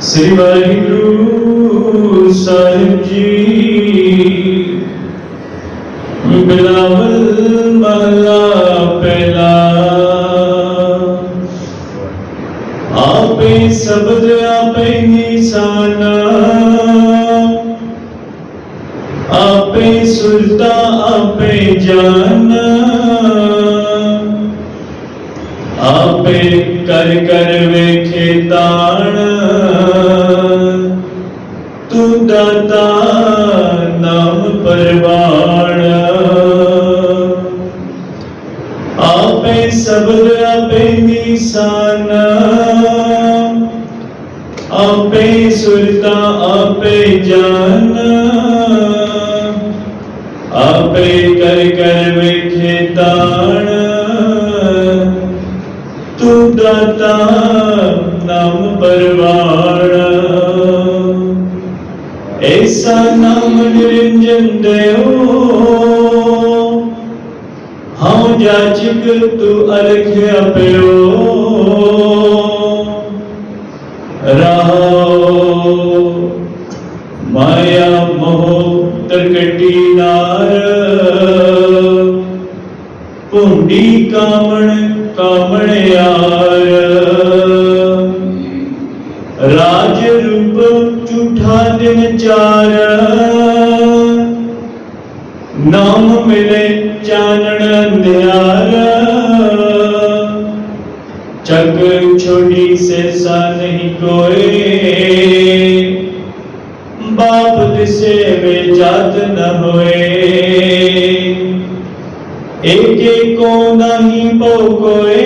ਸ੍ਰੀ ਵਾਹਿਗੁਰੂ ਸਾਹਿਬ ਜੀ। ਬਿਲਾਵਲ ਮਹਲਾ ਪਹਿਲਾ। ਆਪੇ ਸਬਦ ਆਪੇ ਨਿਸ਼ਾਨਾ। ਆਪੇ ਸੁਲਤਾ ਆਪੇ ਜਾਨਾ। ਆਪੇ ਕਰ ਕਰ ਵੇਖੇ ਤਾਣ। दाता नाम परवाणा आपे सबर आपे निशान। आपे सुरता, आपे जाना आपे कर कर वेखे ताना तू दाता नाम परवाणा ਐਸਾ ਨਾਮ ਨਿਰੰਜਨ ਦੇਓ ਹਉ ਜਾਚਕ ਤੂੰ ਅਰਖਿਆ ਪਿਓ ਰਹਾਉ ਮਾਇਆ ਮੋਹ ਤਰਕਟੀ ਨਾਰ ਭੁੰਡੀ ਕਾਮਣ ਕਾਮਣ ਯਾਰ दिन चार। नाम मिले चानन न्यारा चक छोड़ी से सा नहीं कोई बाप दिसे में जात न होए। एक एक को नहीं बहु कोई